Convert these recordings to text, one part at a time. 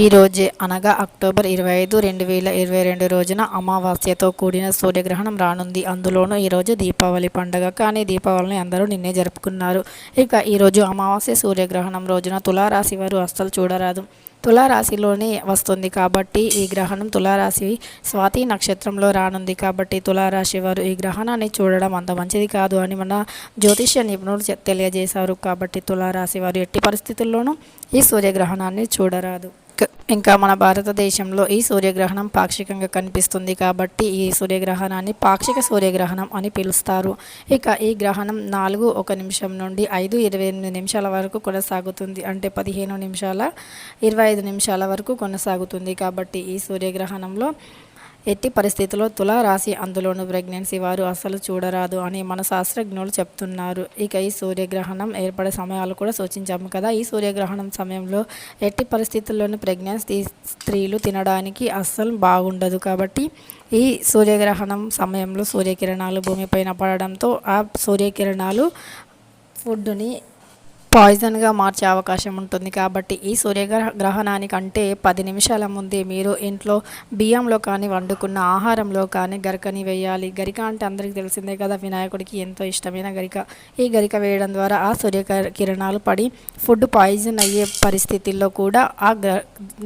ఈ రోజే అనగా అక్టోబర్ ఇరవై ఐదు రెండు వేల ఇరవై రెండు రోజున అమావాస్యతో కూడిన సూర్యగ్రహణం రానుంది. అందులోనూ ఈరోజు దీపావళి పండగ. కానీ దీపావళిని అందరూ నిన్నే జరుపుకున్నారు. ఇక ఈరోజు అమావాస్య సూర్యగ్రహణం రోజున తులారాశి వారు అస్సలు చూడరాదు. తులారాశిలోనే వస్తుంది కాబట్టి ఈ గ్రహణం తులారాశి స్వాతి నక్షత్రంలో రానుంది కాబట్టి తులారాశి వారు ఈ గ్రహణాన్ని చూడడం అంత మంచిది కాదు అని మన జ్యోతిష్య నిపుణులు తెలియజేశారు కాబట్టి తులారాశి వారు ఎట్టి పరిస్థితుల్లోనూ ఈ సూర్యగ్రహణాన్ని చూడరాదు. ఇంకా మన భారతదేశంలో ఈ సూర్యగ్రహణం పాక్షికంగా కనిపిస్తుంది కాబట్టి ఈ సూర్యగ్రహణాన్ని పాక్షిక సూర్యగ్రహణం అని పిలుస్తారు. ఇక ఈ గ్రహణం నాలుగు ఒక నిమిషం నుండి ఐదు ఇరవై ఎనిమిది నిమిషాల వరకు కొనసాగుతుంది. అంటే పదిహేను నిమిషాల ఇరవై ఐదు నిమిషాల వరకు కొనసాగుతుంది కాబట్టి ఈ సూర్యగ్రహణంలో ఎట్టి పరిస్థితుల్లో తులారాశి అందులోనూ ప్రెగ్నెన్సీ వారు అసలు చూడరాదు అని మన శాస్త్రజ్ఞులు చెప్తున్నారు. ఇక ఈ సూర్యగ్రహణం ఏర్పడే సమయాలు కూడా సూచించాము కదా. ఈ సూర్యగ్రహణం సమయంలో ఎట్టి పరిస్థితుల్లోనూ ప్రెగ్నెన్సీ స్త్రీలు తినడానికి అస్సలు బాగుండదు కాబట్టి ఈ సూర్యగ్రహణం సమయంలో సూర్యకిరణాలు భూమిపైన పడడంతో ఆ సూర్యకిరణాలు ఫుడ్ని పాయిజన్గా మార్చే అవకాశం ఉంటుంది కాబట్టి ఈ సూర్యగ్రహ గ్రహణానికంటే పది నిమిషాల ముందే మీరు ఇంట్లో బియ్యంలో కానీ వండుకున్న ఆహారంలో కానీ గరికని వేయాలి. గరిక అంటే అందరికీ తెలిసిందే కదా వినాయకుడికి ఎంతో ఇష్టమైన గరిక. ఈ గరిక వేయడం ద్వారా ఆ సూర్య కిరణాలు పడి ఫుడ్ పాయిజన్ అయ్యే పరిస్థితుల్లో కూడా ఆ గ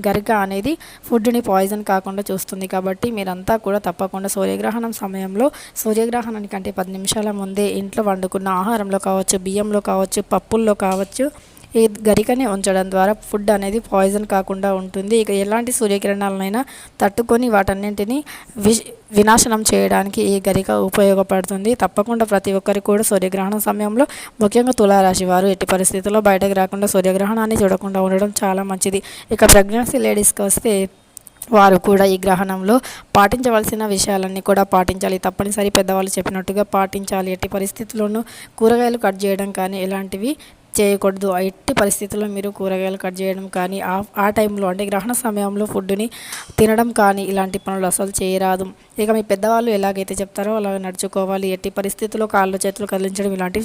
గరిక అనేది ఫుడ్ని పాయిజన్ కాకుండా చూస్తుంది కాబట్టి మీరంతా కూడా తప్పకుండా సూర్యగ్రహణం సమయంలో సూర్యగ్రహణానికంటే పది నిమిషాల ముందే ఇంట్లో వండుకున్న ఆహారంలో కావచ్చు బియ్యంలో కావచ్చు పప్పుల్లో కావచ్చు ఈ గరికని ఉంచడం ద్వారా ఫుడ్ అనేది పాయిజన్ కాకుండా ఉంటుంది. ఇక ఎలాంటి సూర్యకిరణాలనైనా తట్టుకొని వాటన్నింటినీ వి వినాశనం చేయడానికి ఈ గరిక ఉపయోగపడుతుంది. తప్పకుండా ప్రతి ఒక్కరికి కూడా సూర్యగ్రహణం సమయంలో ముఖ్యంగా తులారాశి వారు ఎట్టి పరిస్థితుల్లో బయటకు రాకుండా సూర్యగ్రహణాన్ని చూడకుండా ఉండడం చాలా మంచిది. ఇక ప్రెగ్నెన్సీ లేడీస్కి వస్తే వారు కూడా ఈ గ్రహణంలో పాటించవలసిన విషయాలన్నీ కూడా పాటించాలి. తప్పనిసరి పెద్దవాళ్ళు చెప్పినట్టుగా పాటించాలి. ఎట్టి పరిస్థితుల్లోనూ కూరగాయలు కట్ చేయడం కానీ ఇలాంటివి చేయకూడదు. ఎట్టి పరిస్థితుల్లో మీరు కూరగాయలు కట్ చేయడం కానీ ఆ ఆ టైంలో అంటే గ్రహణ సమయంలో ఫుడ్ని తినడం కానీ ఇలాంటి పనులు అసలు చేయరాదు. ఇక మీ పెద్దవాళ్ళు ఎలాగైతే చెప్తారో అలా నడుచుకోవాలి. ఎట్టి పరిస్థితుల్లో కాళ్ళు చేతులు కదిలించడం ఇలాంటివి